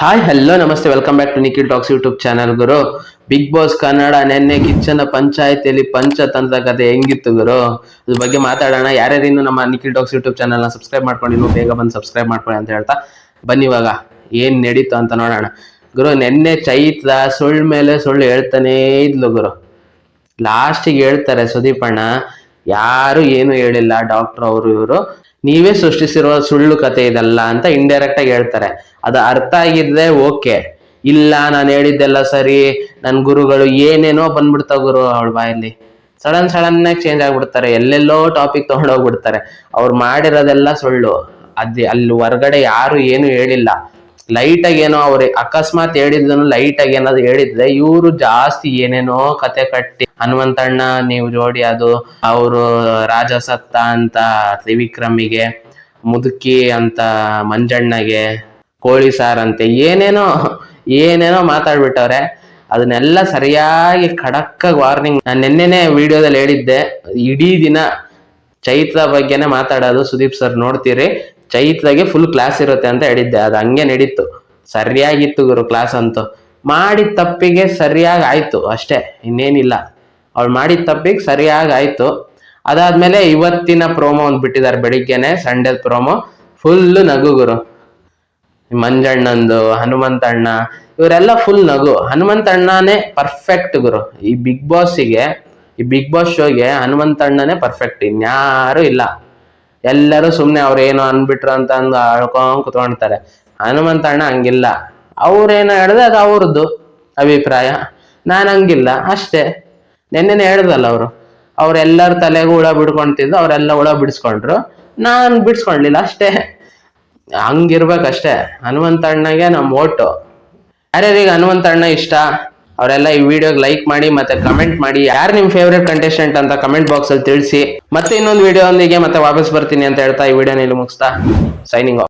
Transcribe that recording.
Hi hello namaste welcome back to Nikhil talks YouTube channel Guru big boss Kannada ನೆನ್ನೆ ಕಿಚ್ಚನ ಪಂಚಾಯತಿಯಲ್ಲಿ ಪಂಚ ತಂತ್ರ ಕಥೆ ಹೆಂಗಿತ್ತು ಗುರು ಅದ್ರ ಬಗ್ಗೆ ಮಾತಾಡೋಣ. ಯಾರ್ಯಾರು ಇನ್ನು ನಮ್ಮ ನಿಖಿಲ್ ಟಾಕ್ಸ್ ಯೂಟ್ಯೂಬ್ ಚಾನಲ್ನ ಸಬ್ಸ್ಕ್ರೈಬ್ ಮಾಡ್ಕೊಂಡು ಇನ್ನು ಬೇಗ ಬಂದು ಸಬ್ಸ್ಕ್ರೈಬ್ ಮಾಡ್ಕೊಳ್ಳಿ ಅಂತ ಹೇಳ್ತಾ ಬನ್ನಿ ಇವಾಗ. ಏನ್ ನಡೀತು ಅಂತ ನೋಡೋಣ. ಗುರು, ನೆನ್ನೆ ಚೈತ್ರ ಸುಳ್ಳು ಮೇಲೆ ಸುಳ್ಳು ಹೇಳ್ತಾನೇ ಇದ್ಲು, ಗುರು. ಲಾಸ್ಟಿಗೆ ಹೇಳ್ತಾರೆ ಸುದೀಪಣ್ಣ. ಯಾರು ಏನು ಹೇಳಿಲ್ಲ ಡಾಕ್ಟರ್ ಅವರು ಇವರು, ನೀವೇ ಸೃಷ್ಟಿಸಿರುವ ಸುಳ್ಳು ಕತೆ ಇದಲ್ಲ ಅಂತ ಇಂಡೈರೆಕ್ಟ್ ಆಗಿ ಹೇಳ್ತಾರೆ. ಅದು ಅರ್ಥ ಆಗಿದ್ರೆ ಓಕೆ. ಇಲ್ಲ, ನಾನು ಹೇಳಿದ್ದೆಲ್ಲ ಸರಿ. ನನ್ನ ಗುರುಗಳು ಏನೇನೋ ಬಂದ್ಬಿಡ್ತಾವ ಗುರು ಅವಳ ಬಾಯಲ್ಲಿ. ಸಡನ್ ಸಡನ್ ಚೇಂಜ್ ಆಗ್ಬಿಡ್ತಾರೆ. ಎಲ್ಲೆಲ್ಲೋ ಟಾಪಿಕ್ ತಗೊಂಡೋಗ್ಬಿಡ್ತಾರೆ. ಅವ್ರು ಮಾಡಿರೋದೆಲ್ಲ ಸುಳ್ಳು. ಅದ್ ಅಲ್ಲಿ ಹೊರಗಡೆ ಯಾರು ಏನು ಹೇಳಿಲ್ಲ. ಲೈಟ್ ಆಗಿ ಏನೋ ಅವ್ರಿ ಅಕಸ್ಮಾತ್ ಹೇಳಿದ್ನು ಲೈಟ್ ಆಗಿ ಏನಾದ್ರು ಹೇಳಿದ್ರೆ ಇವರು ಜಾಸ್ತಿ ಏನೇನೋ ಕತೆ ಕಟ್ಟಿ ಹನುಮಂತಣ್ಣ ನೀವು ಜೋಡಿ ಅದು ಅವರು ರಾಜ ಸತ್ತ ಅಂತ ತ್ರಿವಿಕ್ರಮಿಗೆ, ಮುದುಕಿ ಅಂತ ಮಂಜಣ್ಣಗೆ, ಕೋಳಿ ಸಾರ್ ಅಂತೆ ಏನೇನೋ ಏನೇನೋ ಮಾತಾಡ್ಬಿಟ್ಟವ್ರೆ, ಅದನ್ನೆಲ್ಲ ಸರಿಯಾಗಿ ಖಡಕ್ಕಾಗಿ ವಾರ್ನಿಂಗ್ ನಾನು ನಿನ್ನೆನೆ ವಿಡಿಯೋದಲ್ಲಿ ಹೇಳಿದ್ದೆ, ಇಡೀ ದಿನ ಚೈತ್ರ ಬಗ್ಗೆನೆ ಮಾತಾಡೋದು ಸುದೀಪ್ ಸರ್ ನೋಡ್ತೀರಿ. ಚೈತ್ರಗೆ ಫುಲ್ ಕ್ಲಾಸ್ ಇರುತ್ತೆ ಅಂತ ಹೇಳಿದ್ದೆ. ಅದು ಹಂಗೆ ನಡೀತು. ಸರಿಯಾಗಿತ್ತು ಗುರು ಕ್ಲಾಸ್ ಅಂತೂ. ಮಾಡಿದ ತಪ್ಪಿಗೆ ಸರಿಯಾಗಿ ಆಯ್ತು ಅಷ್ಟೇ, ಇನ್ನೇನಿಲ್ಲ. ಅವ್ಳು ಮಾಡಿದ ತಪ್ಪಿಗೆ ಸರಿಯಾಗಿ ಆಯ್ತು. ಅದಾದ್ಮೇಲೆ ಇವತ್ತಿನ ಪ್ರೋಮೋ ಒಂದು ಬಿಟ್ಟಿದ್ದಾರೆ ಬೆಳಿಗ್ಗೆನೆ ಸಂಡೇ ಪ್ರೋಮೋ ಫುಲ್ ನಗು ಗುರು. ಮಂಜಣ್ಣಂದು, ಹನುಮಂತಣ್ಣ, ಇವರೆಲ್ಲ ಫುಲ್ ನಗು. ಹನುಮಂತಣ್ಣನೇ ಪರ್ಫೆಕ್ಟ್ ಗುರು. ಈ ಬಿಗ್ ಬಾಸ್ಗೆ ಈ ಬಿಗ್ ಬಾಸ್ ಶೋಗೆ ಹನುಮಂತಣ್ಣನೇ ಪರ್ಫೆಕ್ಟ್ ಇನ್ಯಾರು ಇಲ್ಲ. ಎಲ್ಲರೂ ಸುಮ್ಮನೆ ಅವ್ರು ಏನೋ ಅನ್ಬಿಟ್ರು ಅಂತ ಅಂದು ಅಳ್ಕೊಂಡ್ ಹನುಮಂತ ಅಣ್ಣ ಹಂಗಿಲ್ಲ. ಅವ್ರೇನೋ ಹೇಳಿದ್ರೆ ಅದು ಅವ್ರದ್ದು ಅಭಿಪ್ರಾಯ. ನಾನು ಹಂಗಿಲ್ಲ, ಅಷ್ಟೇ. ನಿನ್ನೆನೆ ಹೇಳ್ದಲ್ಲ ಅವರು. ಅವ್ರೆಲ್ಲರ ತಲೆಗೂ ಹುಳ ಬಿಡ್ಕೊಂತಿದ್ದು ಅವರೆಲ್ಲ ಹುಳ ಬಿಡಿಸ್ಕೊಂಡ್ರು. ನಾನು ಬಿಡಿಸ್ಕೊಂಡ್ಲಿಲ್ಲ ಅಷ್ಟೇ. ಹಂಗಿರ್ಬೇಕಷ್ಟೇ. ಹನುಮಂತಣ್ಣಗೆ ನಮ್ಮ ಓಟು. ಯಾರ್ಯಾರಿಗೆ ಹನುಮಂತಣ್ಣ ಇಷ್ಟ? ಅವರೆಲ್ಲ ಈ ವಿಡಿಯೋಗೆ ಲೈಕ್ ಮಾಡಿ ಮತ್ತೆ ಕಮೆಂಟ್ ಮಾಡಿ. ಯಾರು ನಿಮ್ ಫೇವ್ರೆಟ್ ಕಂಟೆಸ್ಟೆಂಟ್ ಅಂತ ಕಮೆಂಟ್ ಬಾಕ್ಸ್ ಅಲ್ಲಿ ತಿಳಿಸಿ. ಮತ್ತೆ ಇನ್ನೊಂದು ವಿಡಿಯೋ ಒಂದಿಗೆ ಮತ್ತೆ ವಾಪಸ್ ಬರ್ತೀನಿ ಅಂತ ಹೇಳ್ತಾ ಈ ವಿಡಿಯೋನ ಇಲ್ಲಿ ಮುಗಿಸ್ತಾ. ಸೈನಿಂಗ್